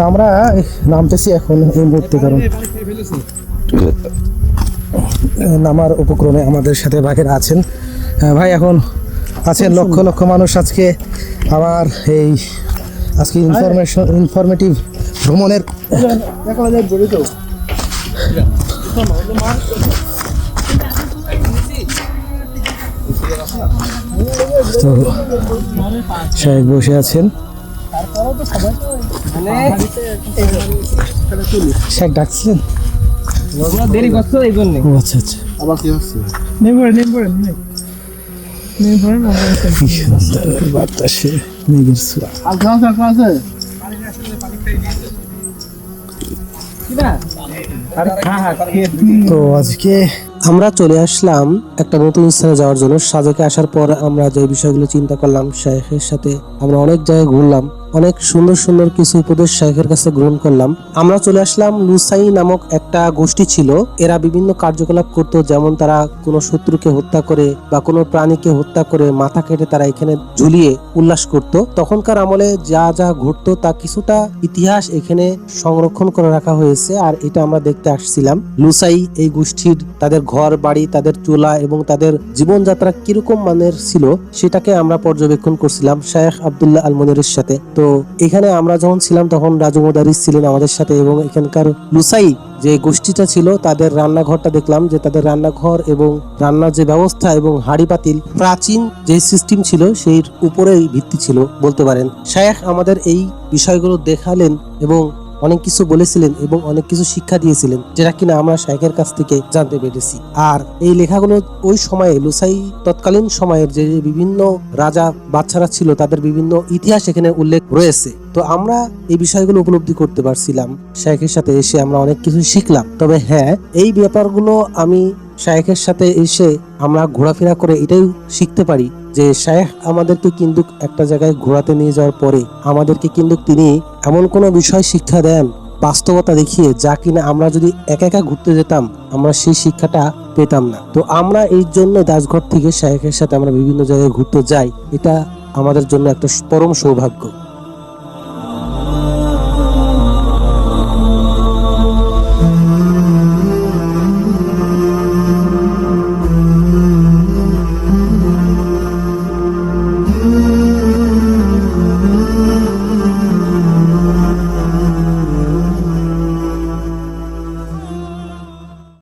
তো আমরা নামতেছি এখন এই মুহূর্তে, কারণ নামার উপক্রমে আমাদের সাথে ভাইয়েরা আছেন। ভাই, এখন আছেন লক্ষ লক্ষ মানুষ আজকে আমার এই, আজকে ইনফরমেশন ইনফরমেটিভ ভ্রমণের। তো সাহেব বসে আছেন। শেখ ডাকছিলেন দেরি করছ এই জন্য। আচ্ছা আচ্ছা। আবার কি হচ্ছে? পড়ে পড়ে পড়ে কি সুন্দর বাতাসে মেঘের ছোঁয়া। আর তো আজকে আমরা চলে আসলাম একটা নতুন স্থানে যাওয়ার জন্য। সাজেকে আসার পর আমরা যে বিষয়গুলো চিন্তা করলাম শেখের সাথে আমরা অনেক জায়গায় ঘুরলাম। অনেক সুন্দর সুন্দর কিছু উপদেশ শেখের কাছে গ্রহণ করলাম। আমরা চলে আসলাম লুসাই নামক একটা গোষ্ঠী ছিল। এরা বিভিন্ন কার্যকলাপ করত, যেমন তারা কোনো শত্রুকে হত্যা করে বা কোনো প্রাণীকে হত্যা করে মাথা কেটে তারা এখানে ঝুলিয়ে উল্লাস করত। তখনকার আমলে যা যা ঘটতো তা কিছুটা ইতিহাস এখানে সংরক্ষণ করে রাখা হয়েছে আর এটা আমরা দেখতে আসছিলাম। লুসাই এই গোষ্ঠীর তাদের ঘর, বাড়ি, তাদের চোলা এবং তাদের জীবনযাত্রা কীরকম মানের ছিল সেটাকে আমরা পর্যবেক্ষণ করছিলাম শেখ আবদুল্লাহ আলমনিরের সাথে। তো এখানে আমরা যখন ছিলাম তখন রাজু মোদারিস ছিলেন আমাদের সাথে এবং এখানকার লুসাই যে গোষ্ঠীটা ছিল, তাদের রান্নাঘরটা দেখলাম যে তাদের রান্নাঘর এবং রান্নার যে ব্যবস্থা এবং হাড়ি পাতিল প্রাচীন যে সিস্টেম ছিল সেই উপরেই ভিত্তি ছিল বলতে পারেন। শায়েখ আমাদের এই বিষয়গুলো দেখালেন এবং অনেক কিছু বলেছিলেন এবং অনেক কিছু শিক্ষা দিয়েছিলেন যেটা কিনা আমরা শেখের কাছ থেকে জানতে পেরেছি। আর এই লেখাগুলো ওই সময়ে, লুসাই তৎকালীন সময়ের যে বিভিন্ন রাজা বাচ্চারা ছিল, তাদের বিভিন্ন ইতিহাস এখানে উল্লেখ রয়েছে। তো আমরা এই বিষয়গুলো উপলব্ধি করতে পারছিলাম শেখের সাথে এসে আমরা অনেক কিছু শিখলাম। তবে হ্যাঁ এই ব্যাপারগুলো আমি শায়েখের সাথে এসে আমরা ঘোরাফেরা করে এটাই শিখতে পারি যে শায়েখ আমাদেরকে কিন্তু একটা জায়গায় ঘোরাতে নিয়ে যাওয়ার পরে আমাদেরকে কিন্তু তিনি এমন কোনো বিষয় শিক্ষা দেন, বাস্তবতা দেখিয়ে যা কিনা আমরা যদি একা একা ঘুরতে যেতাম, আমরা সেই শিক্ষাটা পেতাম না। তো আমরা এই জন্য দাসঘর থেকে শায়েখের সাথে আমরা বিভিন্ন জায়গায় ঘুরতে যাই, এটা আমাদের জন্য একটা পরম সৌভাগ্য।